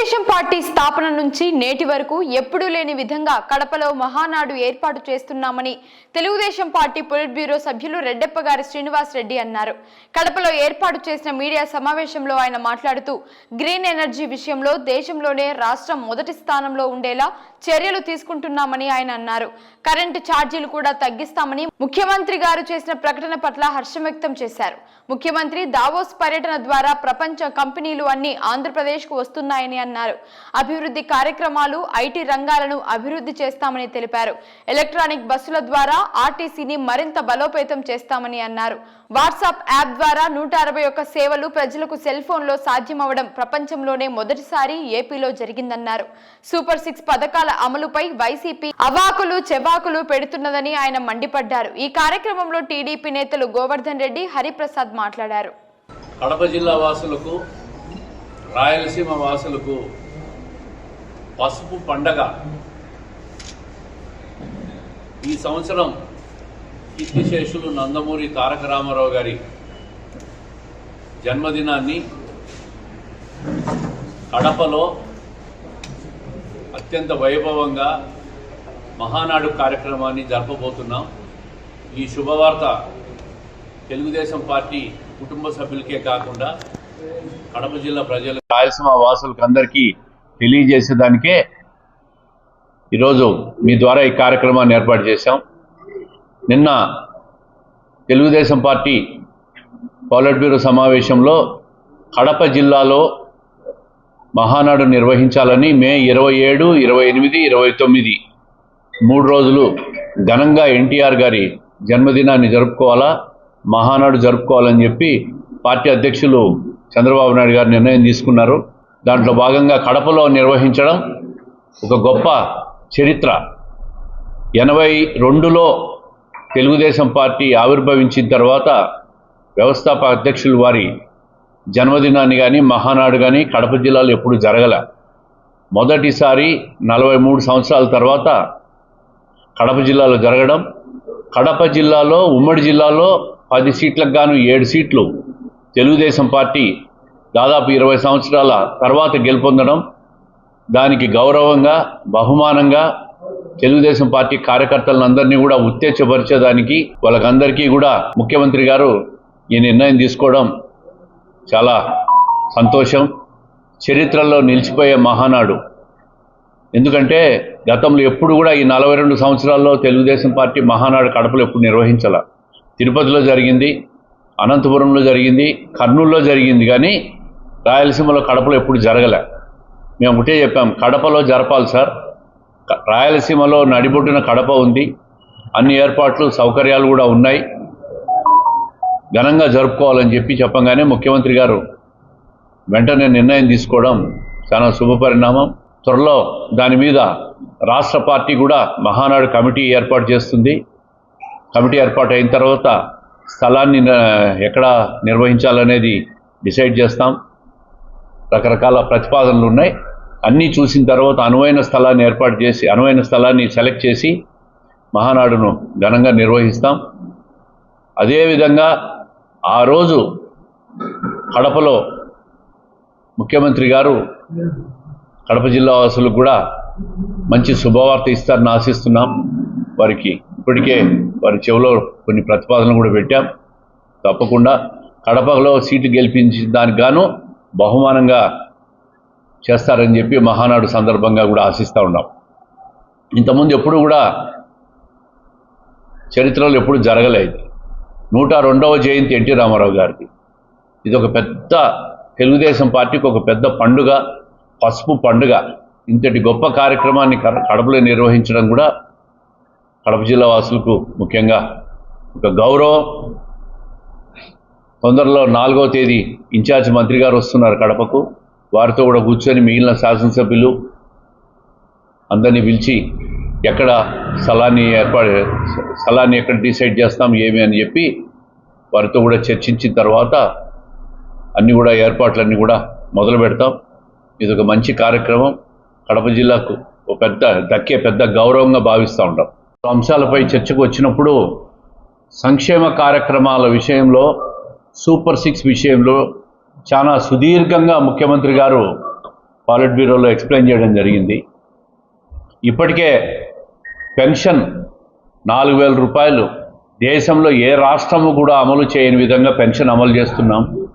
Telugu Desam party స్థాపన నుంచి నేటి వరకు ఎప్పుడూ లేని విధంగా కడపలో మహానాడు ఏర్పాటు చేస్తున్నామని తెలుగుదేశం పార్టీ పొలిట్ బ్యూరో సభ్యులు రెడ్డప్ప గారి శ్రీనివాస్ రెడ్డి అన్నారు. కడపలో ఏర్పాటు చేసిన మీడియా సమావేశంలో ఆయన మాట్లాడుతూ గ్రీన్ ఎనర్జీ విషయంలో దేశంలోనే రాష్ట్రం మొదటి స్థానంలో ఉండేలా చర్యలు తీసుకుంటున్నామని ఆయన అన్నారు. కరెంటు ఛార్జీలు కూడా తగ్గిస్తామని ముఖ్యమంత్రి గారు చేసిన ప్రకటన పట్ల హర్షం వ్యక్తం చేశారు. ముఖ్యమంత్రి దావోస్ పర్యటన ద్వారా ప్రపంచ కంపెనీలు అన్ని ఆంధ్రప్రదేశ్కు వస్తున్నాయని అన్నారు. అభివృద్ధి కార్యక్రమాలు ఐటీ రంగాలను అభివృద్ధి చేస్తామని తెలిపారు. ఎలక్ట్రానిక్ బస్సుల ద్వారా ఆర్టీసీని మరింత బలోపేతం చేస్తామని అన్నారు. వాట్సాప్ యాప్ ద్వారా నూట అరవై ఒక్క సేవలు ప్రజలకు సెల్ ఫోన్లో సాధ్యమవడం ప్రపంచంలోనే మొదటిసారి ఏపీలో జరిగిందన్నారు. సూపర్ సిక్స్ పథకాల అమలుపై వైసీపీ అవాకులు చెవాకులు పెడుతున్నదని ఆయన మండిపడ్డారు. ఈ కార్యక్రమంలో టీడీపీ నేతలు గోవర్ధన్ రెడ్డి హరిప్రసాద్ మాట్లాడారు. కడప జిల్లా వాసులకు రాయలసీమ వాసులకు పసుపు పండగ. ఈ సంవత్సరం కీర్తిశేషులు నందమూరి తారక రామారావు గారి జన్మదినాన్ని కడపలో అత్యంత వైభవంగా మహానాడు కార్యక్రమాన్ని జరపబోతున్నాం. ఈ శుభవార్త తెలుగుదేశం పార్టీ కుటుంబ సభ్యులకే కాకుండా కడప జిల్లా ప్రజలు రాయలసీమ వాసులకు అందరికీ తెలియజేసేదానికే ఈరోజు మీ ద్వారా ఈ కార్యక్రమాన్ని ఏర్పాటు చేశాం. నిన్న తెలుగుదేశం పార్టీ పౌలట్ బ్యూరో సమావేశంలో కడప జిల్లాలో మహానాడు నిర్వహించాలని మే ఇరవై ఏడు ఇరవై ఎనిమిది ఇరవై తొమ్మిది మూడు రోజులు ఘనంగా ఎన్టీఆర్ గారి జన్మదినాన్ని జరుపుకోవాలా మహానాడు జరుపుకోవాలని చెప్పి పార్టీ అధ్యక్షులు చంద్రబాబు నాయుడు గారు నిర్ణయం తీసుకున్నారు. దాంట్లో భాగంగా కడపలో నిర్వహించడం ఒక గొప్ప చరిత్ర. ఎనభై రెండులో తెలుగుదేశం పార్టీ ఆవిర్భవించిన తర్వాత వ్యవస్థాపక అధ్యక్షులు వారి జన్మదినాన్ని కానీ మహానాడు కానీ కడప జిల్లాలో ఎప్పుడు జరగల. మొదటిసారి నలభై మూడు సంవత్సరాల తర్వాత కడప జిల్లాలో జరగడం. కడప జిల్లాలో ఉమ్మడి జిల్లాలో పది సీట్లకు గాను ఏడు సీట్లు తెలుగుదేశం పార్టీ దాదాపు ఇరవై సంవత్సరాల తర్వాత గెలుపొందడం దానికి గౌరవంగా బహుమానంగా తెలుగుదేశం పార్టీ కార్యకర్తలందరినీ కూడా ఉత్తేజపరిచేదానికి వాళ్ళకందరికీ కూడా ముఖ్యమంత్రి గారు ఈ నిర్ణయం తీసుకోవడం చాలా సంతోషం. చరిత్రలో నిలిచిపోయే మహానాడు. ఎందుకంటే గతంలో ఎప్పుడు కూడా ఈ నలభై రెండు సంవత్సరాల్లో తెలుగుదేశం పార్టీ మహానాడు కడపలో ఎప్పుడు నిర్వహించాల. తిరుపతిలో జరిగింది అనంతపురంలో జరిగింది కర్నూలులో జరిగింది కానీ రాయలసీమలో కడపలో ఎప్పుడు జరగలే. మేము ఒకటే చెప్పాం కడపలో జరపాలి సార్. రాయలసీమలో నడిబొడ్డున కడప ఉంది. అన్ని ఏర్పాట్లు సౌకర్యాలు కూడా ఉన్నాయి. ఘనంగా జరుపుకోవాలని చెప్పి చెప్పంగానే ముఖ్యమంత్రి గారు వెంటనే నిర్ణయం తీసుకోవడం చాలా శుభపరిణామం త్వరలో దాని మీద రాష్ట్ర పార్టీ కూడా మహానాడు కమిటీ ఏర్పాటు చేస్తుంది. కమిటీ ఏర్పాటు అయిన తర్వాత స్థలాన్ని ఎక్కడ నిర్వహించాలనేది డిసైడ్ చేస్తాం. రకరకాల ప్రతిపాదనలు ఉన్నాయి. అన్నీ చూసిన తర్వాత అనువైన స్థలాన్ని ఏర్పాటు చేసి అనువైన స్థలాన్ని సెలెక్ట్ చేసి మహానాడును ఘనంగా నిర్వహిస్తాం. అదేవిధంగా ఆ రోజు కడపలో ముఖ్యమంత్రి గారు కడప జిల్లా వాసులకు కూడా మంచి శుభవార్త ఇస్తారని ఆశిస్తున్నాం వారికి. ఇప్పటికే వారి చెవిలో కొన్ని ప్రతిపాదనలు కూడా పెట్టాం. తప్పకుండా కడపలో సీటు గెలిపించిన దానికి గాను బహుమానంగా చేస్తారని చెప్పి మహానాడు సందర్భంగా కూడా ఆశిస్తూ ఉన్నాం. ఇంతకుముందు ఎప్పుడు కూడా చరిత్రలో ఎప్పుడు జరగలేదు నూట రెండవ జయంతి ఎన్టీ రామారావు గారిది ఇది ఒక పెద్ద తెలుగుదేశం పార్టీకి ఒక పెద్ద పండుగ పసుపు పండుగ. ఇంతటి గొప్ప కార్యక్రమాన్ని కడ- కడపలో నిర్వహించడం కూడా కడప జిల్లా వాసులకు ముఖ్యంగా ఒక గౌరవం. తొందరలో నాలుగవ తేదీ ఇన్ఛార్జ్ మంత్రి గారు వస్తున్నారు కడపకు. వారితో కూడా కూర్చొని మిగిలిన శాసనసభ్యులు అందరినీ పిలిచి ఎక్కడ స్థలాన్ని ఏర్పాటు స్థలాన్ని ఎక్కడ డిసైడ్ చేస్తాం ఏమి అని చెప్పి వారితో కూడా చర్చించిన తర్వాత అన్నీ కూడా ఏర్పాట్లన్నీ కూడా మొదలు పెడతాం. ఇది ఒక మంచి కార్యక్రమం. కడప జిల్లాకు ఒక పెద్ద దక్కే పెద్ద గౌరవంగా భావిస్తూ ఉంటాం. అంశాలపై చర్చకు వచ్చినప్పుడు సంక్షేమ కార్యక్రమాల విషయంలో సూపర్ సిక్స్ విషయంలో చాలా సుదీర్ఘంగా ముఖ్యమంత్రి గారు పాలిట్ బ్యూరోలో ఎక్స్ప్లెయిన్ చేయడం జరిగింది. ఇప్పటికే పెన్షన్ నాలుగు వేల రూపాయలు. దేశంలో ఏ రాష్ట్రము కూడా అమలు చేయని విధంగా పెన్షన్ అమలు చేస్తున్నాం.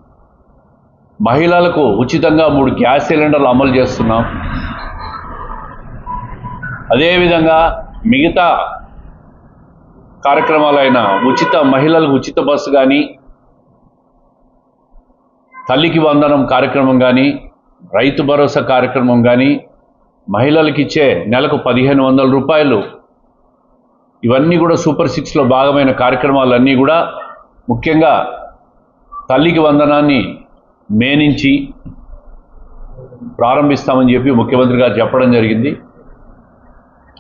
మహిళలకు ఉచితంగా మూడు గ్యాస్ సిలిండర్లు అమలు చేస్తున్నాం. అదేవిధంగా మిగతా కార్యక్రమాలు అయిన ఉచిత మహిళలకు ఉచిత బస్సు కానీ తల్లికి వందనం కార్యక్రమం కానీ రైతు భరోసా కార్యక్రమం కానీ మహిళలకు ఇచ్చే నెలకు పదిహేను వందల రూపాయలు. ఇవన్నీ కూడా సూపర్ సిక్స్లో భాగమైన కార్యక్రమాలన్నీ కూడా ముఖ్యంగా తల్లికి వందనాన్ని మే నుంచి ప్రారంభిస్తామని చెప్పి ముఖ్యమంత్రి గారు చెప్పడం జరిగింది.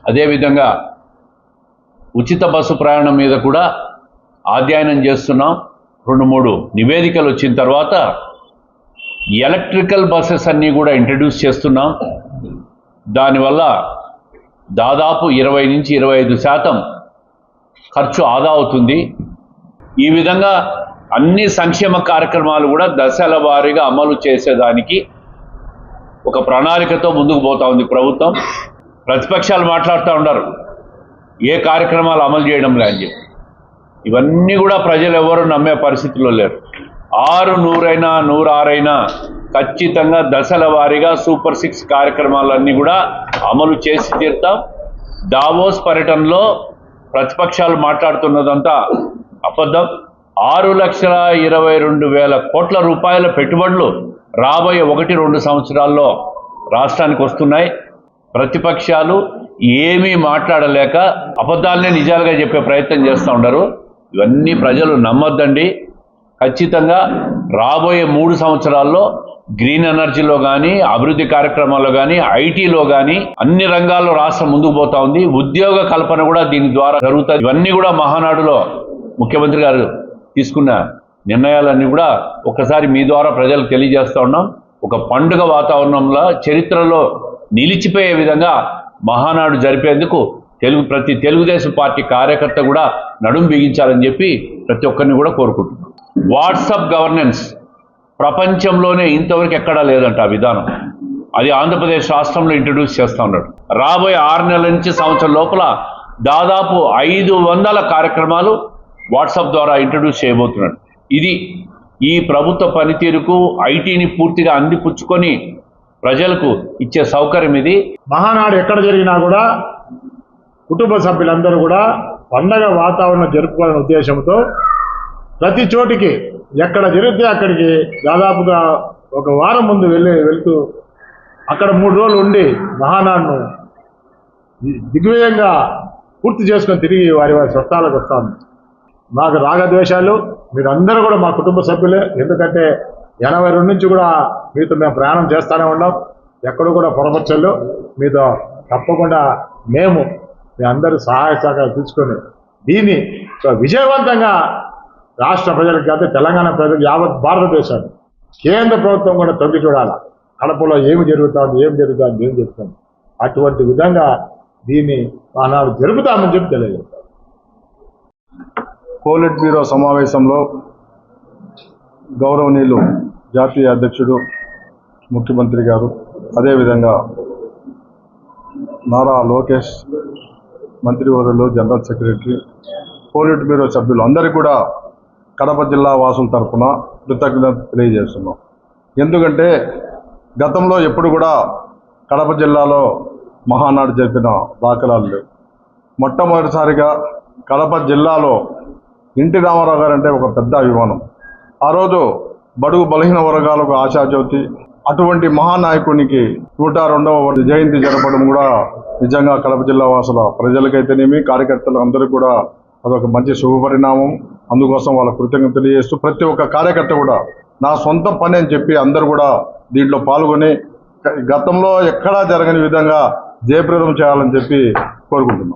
అదేవిధంగా ఉచిత బస్సు ప్రయాణం మీద కూడా అధ్యయనం చేస్తున్నాం. రెండు మూడు నివేదికలు వచ్చిన తర్వాత ఎలక్ట్రికల్ బస్సెస్ అన్నీ కూడా ఇంట్రడ్యూస్ చేస్తున్నాం. దానివల్ల దాదాపు ఇరవై నుంచి ఇరవై ఐదు శాతం ఖర్చు ఆదా అవుతుంది. ఈ విధంగా అన్ని సంక్షేమ కార్యక్రమాలు కూడా దశల వారీగా అమలు చేసేదానికి ఒక ప్రణాళికతో ముందుకు పోతా ఉంది ప్రభుత్వం. ప్రతిపక్షాలు మాట్లాడుతూ ఉన్నారు. ఏ కార్యక్రమాలు అమలు చేయడం లే అని చెప్పి. ఇవన్నీ కూడా ప్రజలు ఎవరు నమ్మే పరిస్థితిలో లేరు. ఆరు నూరైనా నూరారైనా ఖచ్చితంగా దశల వారీగా సూపర్ సిక్స్ కార్యక్రమాలన్నీ కూడా అమలు చేసి తీరుతాం. దావోస్ పర్యటనలో ప్రతిపక్షాలు మాట్లాడుతున్నదంతా అబద్ధం. ఆరు లక్షల ఇరవై రెండు వేల కోట్ల రూపాయల పెట్టుబడులు రాబోయే ఒకటి రెండు సంవత్సరాల్లో రాష్ట్రానికి వస్తున్నాయి. ప్రతిపక్షాలు ఏమీ మాట్లాడలేక అబద్ధాలనే నిజాలుగా చెప్పే ప్రయత్నం చేస్తూ ఉండరు ఇవన్నీ ప్రజలు నమ్మొద్దండి. ఖచ్చితంగా రాబోయే మూడు సంవత్సరాల్లో గ్రీన్ ఎనర్జీలో కానీ అభివృద్ధి కార్యక్రమాల్లో కానీ ఐటీలో కానీ అన్ని రంగాల్లో రాష్ట్రం ముందుకు పోతా ఉంది. ఉద్యోగ కల్పన కూడా దీని ద్వారా జరుగుతుంది. ఇవన్నీ కూడా మహానాడులో ముఖ్యమంత్రి గారు తీసుకున్న నిర్ణయాలన్నీ కూడా ఒక్కసారి మీ ద్వారా ప్రజలకు తెలియజేస్తూ ఉన్నాం. ఒక పండుగ వాతావరణంలో చరిత్రలో నిలిచిపోయే విధంగా మహానాడు జరిపేందుకు తెలుగు ప్రతి తెలుగుదేశం పార్టీ కార్యకర్త కూడా నడుం బిగించాలని చెప్పి ప్రతి ఒక్కరిని కూడా కోరుకుంటున్నాను వాట్సాప్ గవర్నెన్స్ ప్రపంచంలోనే ఇంతవరకు ఎక్కడా లేదంట ఆ విధానం. అది ఆంధ్రప్రదేశ్ రాష్ట్రంలో ఇంట్రడ్యూస్ చేస్తూ ఉన్నాడు. రాబోయే ఆరు నెలల నుంచి సంవత్సరం లోపల దాదాపు ఐదు వందల కార్యక్రమాలు వాట్సాప్ ద్వారా ఇంట్రడ్యూస్ చేయబోతున్నాడు. ఇది ఈ ప్రభుత్వ పనితీరుకు ఐటీని పూర్తిగా అందిపుచ్చుకొని ప్రజలకు ఇచ్చే సౌకర్యం ఇది. మహానాడు ఎక్కడ జరిగినా కూడా కుటుంబ సభ్యులందరూ కూడా పండగ వాతావరణం జరుపుకోవాలనే ఉద్దేశంతో ప్రతి చోటికి ఎక్కడ జరిగితే అక్కడికి దాదాపుగా ఒక వారం ముందు వెళ్ళి వెళ్తూ అక్కడ మూడు రోజులు ఉండి మహానాడును దిగ్విజయంగా పూర్తి చేసుకొని తిరిగి వారి వారి స్వస్థాలకు వస్తాను మాకు రాగద్వేషాలు. మీరందరూ కూడా మా కుటుంబ సభ్యులే. ఎందుకంటే ఎనభై రెండు నుంచి కూడా మీతో మేము ప్రయాణం చేస్తూనే ఉన్నాం. ఎక్కడ కూడా పొరపచ్చలు మీతో తప్పకుండా మేము మీ అందరి సహాయ సహకారం తీసుకొని దీన్ని సో విజయవంతంగా రాష్ట్ర ప్రజలకు కాదు తెలంగాణ ప్రజలకు యావత్ భారతదేశాన్ని కేంద్ర ప్రభుత్వం కూడా తొంగి చూడాలి. కడపలో ఏమి జరుగుతుంది ఏం జరుగుతుంది ఏం చెప్తుంది అటువంటి విధంగా దీన్ని ఆనాడు జరుపుతామని చెప్పి తెలియజేస్తాం పోలిట్ బ్యూరో సమావేశంలో గౌరవనీయులు జాతీయ అధ్యక్షుడు ముఖ్యమంత్రి గారు అదేవిధంగా నారా లోకేష్ మంత్రివర్యులు జనరల్ సెక్రటరీ పోలిట్ బ్యూరో సభ్యులు అందరికీ కూడా కడప జిల్లా వాసుల తరఫున కృతజ్ఞత తెలియజేస్తున్నాం. ఎందుకంటే గతంలో ఎప్పుడు కూడా కడప జిల్లాలో మహానాడు జరిపిన దాఖలాలు లేవు. మొట్టమొదటిసారిగా కడప జిల్లాలో ఎన్టీ రామారావు గారు అంటే ఒక పెద్ద అభిమానం. ఆ రోజు బడుగు బలహీన వర్గాలకు ఆశాజ్యోతి అటువంటి మహానాయకునికి నూట రెండవ జయంతి జరపడం కూడా నిజంగా కడప జిల్లా వాసుల ప్రజలకైతేనేమి కార్యకర్తలు అందరూ కూడా అదొక మంచి శుభపరిణామం. అందుకోసం వాళ్ళ కృతజ్ఞత తెలియజేస్తూ ప్రతి ఒక్క కార్యకర్త కూడా నా సొంత పని అని చెప్పి అందరూ కూడా దీంట్లో పాల్గొని గతంలో ఎక్కడా జరగని విధంగా జయప్రదం చేయాలని చెప్పి కోరుకుంటున్నాం.